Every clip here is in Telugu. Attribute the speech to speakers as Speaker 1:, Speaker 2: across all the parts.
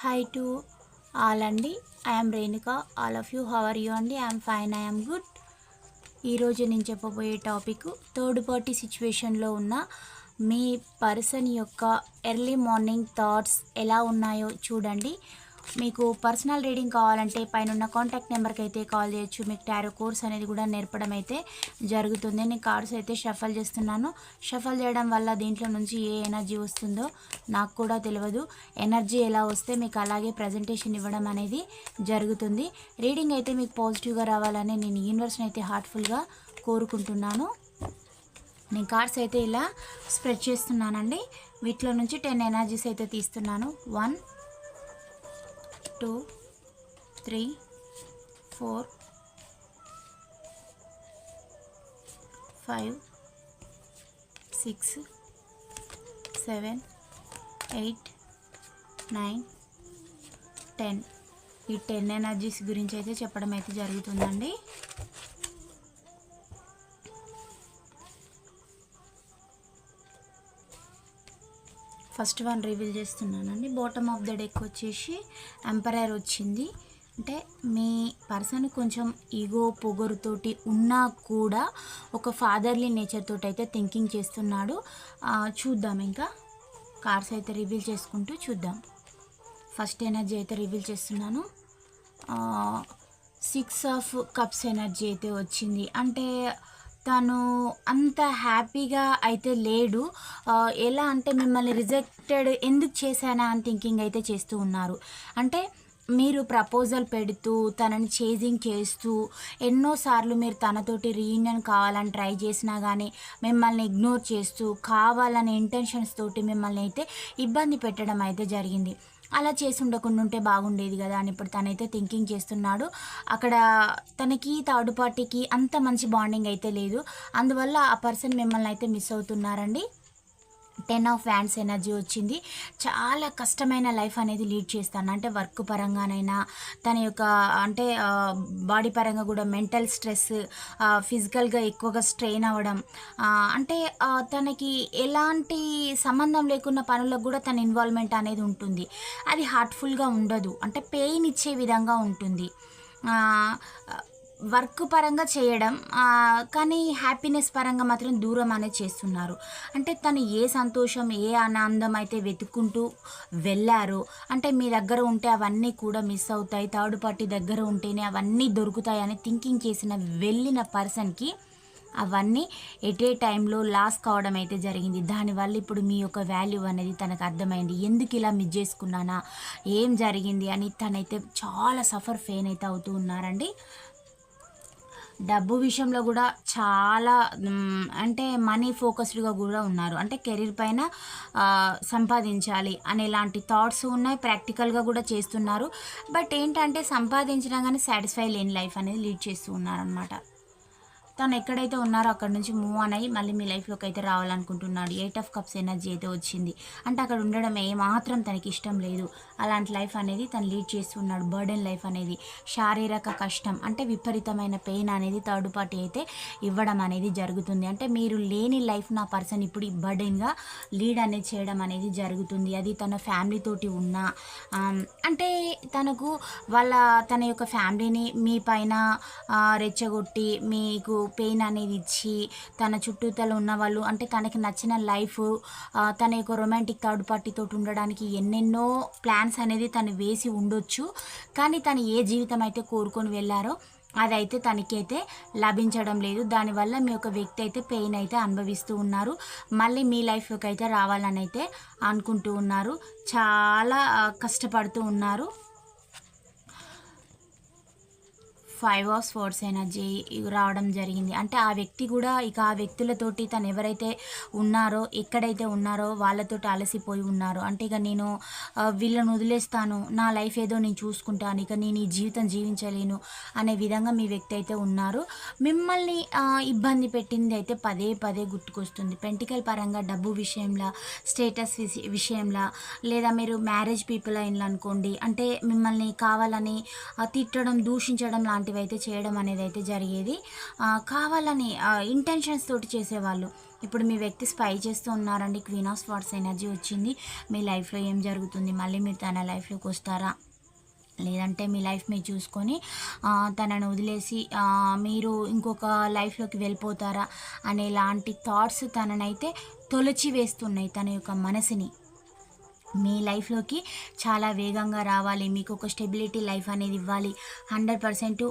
Speaker 1: హాయ్ టు ఆల్ అండి. I'm Renuka all of you how are you అండి? ఐఎమ్ ఫైన్ ఐఎమ్ గుడ్ ఈరోజు నేను చెప్పబోయే టాపిక్ థర్డ్ పార్టీ సిచ్యువేషన్లో ఉన్న మీ పర్సన్ యొక్క ఎర్లీ మార్నింగ్ థాట్స్ ఎలా ఉన్నాయో చూడండి. మీకు పర్సనల్ రీడింగ్ కావాలంటే పైన ఉన్న కాంటాక్ట్ నెంబర్కి అయితే కాల్ చేయొచ్చు. మీకు టారో కోర్స్ అనేది కూడా నేర్పడం అయితే జరుగుతుంది. నేను కార్డ్స్ అయితే షఫల్ చేస్తున్నాను. షఫల్ చేయడం వల్ల దీంట్లో నుంచి ఏ ఎనర్జీ వస్తుందో నాకు కూడా తెలియదు. ఎనర్జీ ఎలా వస్తే మీకు అలాగే ప్రజెంటేషన్ ఇవ్వడం అనేది జరుగుతుంది. రీడింగ్ అయితే మీకు పాజిటివ్గా రావాలని నేను యూనివర్స్ని అయితే హార్ట్ఫుల్గా కోరుకుంటున్నాను. నేను కార్డ్స్ అయితే ఇలా స్ప్రెడ్ చేస్తున్నానండి. వీటిలో నుంచి టెన్ ఎనర్జీస్ అయితే తీస్తున్నాను. One two three four five six seven eight nine ten. ఈ టెన్ ఎనర్జీస్ గురించి అయితే చెప్పడం అయితే జరుగుతుందండి. ఫస్ట్ వన్ రివీల్ చేస్తున్నానండి. బాటమ్ ఆఫ్ ద డెక్ వచ్చేసి ఎంపరర్ వచ్చింది. అంటే మీ పర్సన్ కొంచెం ఈగో పొగరుతోటి ఉన్నా కూడా ఒక ఫాదర్లీ నేచర్ తోటి అయితే థింకింగ్ చేస్తున్నాడు. చూద్దాం ఇంకా. కార్స్ అయితే రివీల్ చేసుకుంటూ చూద్దాం. ఫస్ట్ ఎనర్జీ అయితే రివీల్ చేస్తున్నాను. సిక్స్ ఆఫ్ కప్స్ ఎనర్జీ అయితే వచ్చింది. అంటే తను అంత హ్యాపీగా అయితే లేడు. ఎలా అంటే మిమ్మల్ని రిజెక్టెడ్ ఎందుకు చేశానా అని థింకింగ్ అయితే చేస్తూ ఉన్నారు. అంటే మీరు ప్రపోజల్ పెడుతూ తనని చేజింగ్ చేస్తూ ఎన్నోసార్లు మీరు తనతోటి రీయూనియన్ కావాలని ట్రై చేసినా కానీ మిమ్మల్ని ఇగ్నోర్ చేస్తూ కావాలనే ఇంటెన్షన్స్ తోటి మిమ్మల్ని అయితే ఇబ్బంది పెట్టడం అయితే జరిగింది. అలా చేసి ఉండకుండా ఉంటే బాగుండేది కదా అని ఇప్పుడు తనైతే థింకింగ్ చేస్తున్నాడు. అక్కడ తనకి థర్డ్ పార్టీకి అంత మంచి బాండింగ్ అయితే లేదు. అందువల్ల ఆ పర్సన్ మిమ్మల్ని అయితే మిస్ అవుతున్నారండి. టెన్ ఆఫ్ వ్యాండ్స్ ఎనర్జీ వచ్చింది. చాలా కష్టమైన లైఫ్ అనేది లీడ్ చేస్తాను. అంటే వర్క్ పరంగానైనా తన యొక్క అంటే బాడీ పరంగా కూడా మెంటల్ స్ట్రెస్ ఫిజికల్గా ఎక్కువగా స్ట్రెయిన్ అవ్వడం అంటే తనకి ఎలాంటి సంబంధం లేకున్న పనులకు కూడా తన ఇన్వాల్వ్మెంట్ అనేది ఉంటుంది. అది హార్ట్ఫుల్గా ఉండదు. అంటే పెయిన్ ఇచ్చే విధంగా ఉంటుంది. వర్క్ పరంగా చేయడం కానీ హ్యాపీనెస్ పరంగా మాత్రం దూరం అనేది చేస్తున్నారు. అంటే తను ఏ సంతోషం ఏ ఆనందం అయితే వెతుక్కుంటూ వెళ్ళారో అంటే మీ దగ్గర ఉంటే అవన్నీ కూడా మిస్ అవుతాయి థర్డ్ పార్టీ దగ్గర ఉంటేనే అవన్నీ దొరుకుతాయని థింకింగ్ చేసిన వెళ్ళిన పర్సన్కి అవన్నీ ఎట్ ఏ టైంలో లాస్ కావడం అయితే జరిగింది. దానివల్ల ఇప్పుడు మీ యొక్క వాల్యూ అనేది తనకు అర్థమైంది. ఎందుకు ఇలా మిస్ చేసుకున్నానా? ఏం జరిగింది? అని తనైతే చాలా సఫర్ ఫెయిన్ అయితే అవుతూ ఉన్నారండి. డబ్బు విషయంలో కూడా చాలా అంటే మనీ ఫోకస్డ్గా కూడా ఉన్నారు. అంటే కెరీర్ పైన సంపాదించాలి అనేలాంటి థాట్స్ ఉన్నాయి ప్రాక్టికల్గా కూడా చేస్తున్నారు. బట్ ఏంటంటే సంపాదించినా కానీ సాటిస్ఫై లేని లైఫ్ అనేది లీడ్ చేస్తూ ఉన్నారనమాట తను ఎక్కడైతే ఉన్నారో అక్కడ నుంచి మూవ్ ఆన్ అయ్యి మళ్ళీ మీ లైఫ్లోకి అయితే రావాలనుకుంటున్నాడు. ఎయిట్ ఆఫ్ కప్స్ ఎనర్జీ అయితే వచ్చింది. అంటే అక్కడ ఉండడం ఏమాత్రం తనకి ఇష్టం లేదు. అలాంటి లైఫ్ అనేది తను లీడ్ చేస్తున్నాడు. బర్డెన్ లైఫ్ అనేది శారీరక కష్టం అంటే విపరీతమైన పెయిన్ అనేది థర్డ్ పార్టీ అయితే ఇవ్వడం అనేది జరుగుతుంది. అంటే మీరు లేని లైఫ్ నా పర్సన్ ఇప్పుడు బర్డెన్గా లీడ్ అనేది చేయడం అనేది జరుగుతుంది. అది తన ఫ్యామిలీతోటి ఉన్న అంటే తనకు వాళ్ళ తన యొక్క ఫ్యామిలీని మీ పైన రెచ్చగొట్టి మీకు పెయిన్ అనేది ఇచ్చి తన చుట్టూతలు ఉన్న వాళ్ళు అంటే తనకి నచ్చిన లైఫ్ తన యొక్క రొమాంటిక్ థర్డ్ పార్టీతో ఉండడానికి ఎన్నెన్నో ప్లాన్స్ అనేది తను వేసి ఉండొచ్చు. కానీ తను ఏ జీవితం అయితే కోరుకొని వెళ్ళారో అదైతే తనకైతే లభించడం లేదు. దానివల్ల మీ యొక్క వ్యక్తి అయితే పెయిన్ అయితే అనుభవిస్తూ ఉన్నారు. మళ్ళీ మీ లైఫ్కి అయితే రావాలని అయితే అనుకుంటూ ఉన్నారు. చాలా కష్టపడుతూ ఉన్నారు. ఫైవ్ ఆఫ్ ఫోర్స్ ఎనర్జీ రావడం జరిగింది. అంటే ఆ వ్యక్తి కూడా ఇక ఆ వ్యక్తులతోటి తను ఎవరైతే ఉన్నారో ఎక్కడైతే ఉన్నారో వాళ్ళతోటి అలసిపోయి ఉన్నారు. అంటే ఇక నేను వీళ్ళను వదిలేస్తాను. నా లైఫ్ ఏదో నేను చూసుకుంటాను. ఇక నేను ఈ జీవితం జీవించలేను అనే విధంగా మీ వ్యక్తి అయితే ఉన్నారు. మిమ్మల్ని ఇబ్బంది పెట్టింది అయితే పదే పదే గుర్తుకొస్తుంది. పెంటికల్ పరంగా డబ్బు విషయంలో స్టేటస్ విషయంలో లేదా మీరు మ్యారేజ్ పీపుల్ అయినలు అనుకోండి. అంటే మిమ్మల్ని కావాలని తిట్టడం దూషించడం లాంటివి అయితే చేయడం అనేది అయితే జరిగేది కావాలని ఇంటెన్షన్స్ తోటి చేసేవాళ్ళు. ఇప్పుడు మీ వ్యక్తి స్పై చేస్తూ ఉన్నారండి క్వీన్ ఆఫ్ స్పాట్స్ ఎనర్జీ వచ్చింది మీ లైఫ్లో ఏం జరుగుతుంది మళ్ళీ మీరు తన లైఫ్లోకి వస్తారా? లేదంటే మీ లైఫ్ మీరు చూసుకొని తనను వదిలేసి మీరు ఇంకొక లైఫ్లోకి వెళ్ళిపోతారా? అనేలాంటి థాట్స్ తననైతే తొలచి వేస్తున్నాయి తన యొక్క మనసుని. మీ లైఫ్లోకి చాలా వేగంగా రావాలి. మీకు ఒక స్టెబిలిటీ లైఫ్ అనేది ఇవ్వాలి. హండ్రెడ్ పర్సెంట్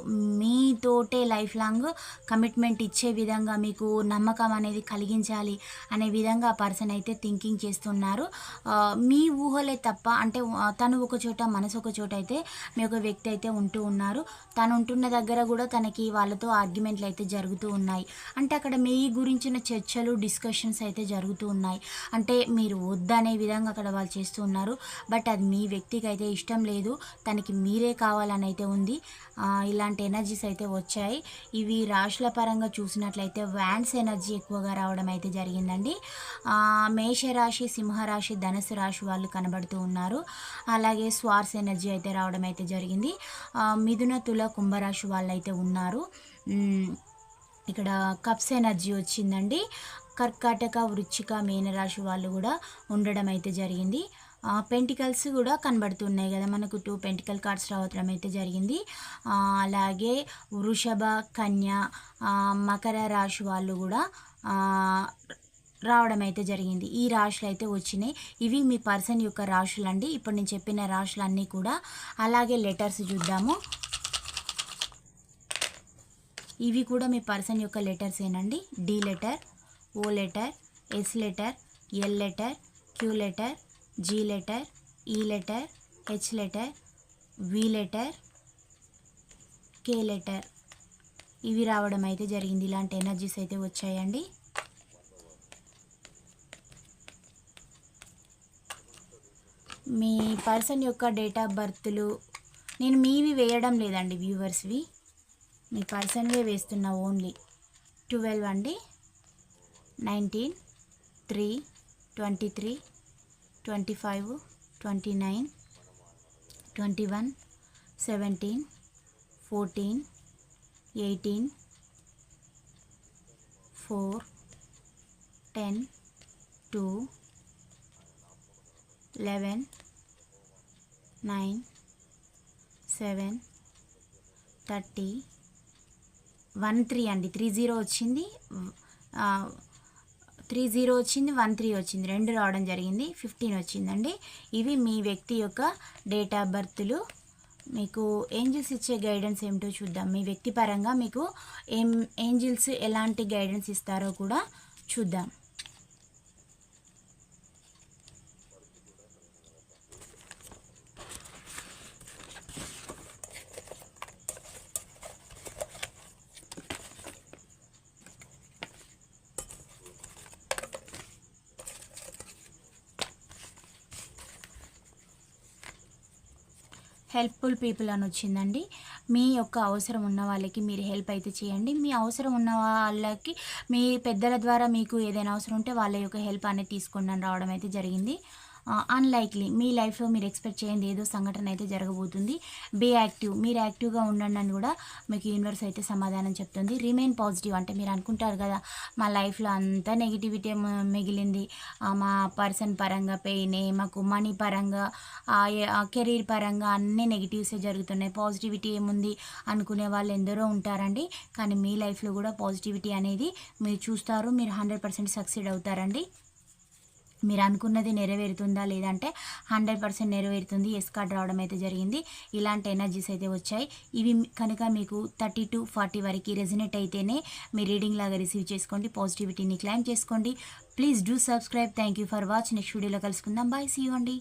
Speaker 1: మీతోటే లైఫ్ లాంగ్ కమిట్మెంట్ ఇచ్చే విధంగా మీకు నమ్మకం అనేది కలిగించాలి అనే విధంగా ఆ పర్సన్ అయితే థింకింగ్ చేస్తున్నారు. మీ ఊహలే తప్ప అంటే తను ఒక చోట మనసు ఒక చోట అయితే మీ ఒక వ్యక్తి అయితే ఉంటూ ఉన్నారు. తను ఉంటున్న దగ్గర కూడా తనకి వాళ్ళతో ఆర్గ్యుమెంట్లు అయితే జరుగుతూ ఉన్నాయి. అంటే అక్కడ మీ గురించిన చర్చలు డిస్కషన్స్ అయితే జరుగుతూ ఉన్నాయి. అంటే మీరు వద్దనే విధంగా అక్కడ వాళ్ళు చేస్తూ ఉన్నారు. బట్ అది మీ వ్యక్తికి అయితే ఇష్టం లేదు. తనకి మీరే కావాలని అయితే ఉంది. ఇలాంటి ఎనర్జీస్ అయితే వచ్చాయి. ఇవి రాశుల పరంగా చూసినట్లయితే వ్యాన్స్ ఎనర్జీ ఎక్కువగా రావడం అయితే జరిగిందండి. మేషరాశి సింహరాశి ధనుసు రాశి వాళ్ళు కనబడుతూ ఉన్నారు. అలాగే స్వార్స్ ఎనర్జీ అయితే రావడం అయితే జరిగింది. మిథున తుల కుంభరాశి వాళ్ళు అయితే ఉన్నారు ఇక్కడ కప్స్ ఎనర్జీ వచ్చిందండి. కర్కాటక వృచ్చిక మీనరాశి వాళ్ళు కూడా ఉండడం అయితే జరిగింది. పెంటికల్స్ కూడా కనబడుతున్నాయి కదా మనకు. టూ పెంటికల్ కార్డ్స్ రావడం అయితే జరిగింది. అలాగే వృషభ కన్య మకర రాశి వాళ్ళు కూడా రావడం అయితే జరిగింది. ఈ రాశులు అయితే వచ్చినాయి. ఇవి మీ పర్సన్ యొక్క రాశులు అండి ఇప్పుడు నేను చెప్పిన రాశులన్నీ కూడా. అలాగే లెటర్స్ చూద్దాము. ఇవి కూడా మీ పర్సన్ యొక్క లెటర్స్ ఏనండి? D letter O letter S letter L letter Q letter G letter E letter H letter V letter K letter. ఇవి రావడం అయితే జరిగింది. ఇలాంటి ఎనర్జీస్ అయితే వచ్చాయండి. మీ పర్సన్ యొక్క డేట్ ఆఫ్ బర్త్లు నేను మీవి వేయడం లేదండి వ్యూవర్స్వి. మీ పర్సన్వే వేస్తున్నా ఓన్లీ ట్వెల్వ్ అండి. Nineteen three twenty three twenty five twenty nine twenty one seventeen fourteen eighteen four ten two eleven nine seven thirty one three అండి. త్రీ జీరో వచ్చింది. త్రీ జీరో వచ్చింది వన్ త్రీ వచ్చింది. రెండు రావడం జరిగింది. ఫిఫ్టీన్ వచ్చిందండి. ఇవి మీ వ్యక్తి యొక్క డేట్ ఆఫ్ బర్త్లు. మీకు ఏంజిల్స్ ఇచ్చే గైడెన్స్ ఏమిటో చూద్దాం. మీ వ్యక్తి పరంగా మీకు ఏం ఏంజిల్స్ ఎలాంటి గైడెన్స్ ఇస్తారో కూడా చూద్దాం. హెల్ప్ఫుల్ పీపుల్ అని వచ్చిందండి. మీ యొక్క అవసరం ఉన్న వాళ్ళకి మీరు హెల్ప్ అయితే చేయండి. మీ అవసరం ఉన్న వాళ్ళకి మీ పెద్దల ద్వారా మీకు ఏదైనా అవసరం ఉంటే వాళ్ళ యొక్క హెల్ప్ అనేది తీసుకోండి రావడం అయితే జరిగింది. అన్లైక్లీ మీ లైఫ్లో మీరు ఎక్స్పెక్ట్ చేయండి ఏదో సంఘటన అయితే జరగబోతుంది. బీ యాక్టివ్ మీరు యాక్టివ్గా ఉండండి అని కూడా మీకు యూనివర్స్ అయితే సమాధానం చెప్తుంది. రిమైన్ పాజిటివ్ అంటే మీరు అనుకుంటారు కదా మా లైఫ్లో అంతా నెగిటివిటీ మిగిలింది. మా పర్సన్ పరంగా పెయిన్ మాకు మనీ పరంగా కెరీర్ పరంగా అన్ని నెగిటివ్సే జరుగుతున్నాయి. పాజిటివిటీ ఏముంది అనుకునే వాళ్ళు ఎందరో ఉంటారండి. కానీ మీ లైఫ్లో కూడా పాజిటివిటీ అనేది మీరు చూస్తారు. మీరు హండ్రెడ్ పర్సెంట్ సక్సీడ్ అవుతారండి. మీరు అనుకున్నది నెరవేరుతుందా లేదంటే హండ్రెడ్ పర్సెంట్ నెరవేరుతుంది ఎస్ కార్డ్ రావడం అయితే జరిగింది. ఇలాంటి ఎనర్జీస్ అయితే వచ్చాయి. ఇవి కనుక మీకు థర్టీ టు ఫార్టీ వరకు రెజినేట్ అయితేనే మీ రీడింగ్ లాగా రిసీవ్ చేసుకోండి పాజిటివిటీని క్లైమ్ చేసుకోండి. Please do subscribe thank you for watch next వీడియోలో కలుసుకుందాం. బాయ్ సీ అండి.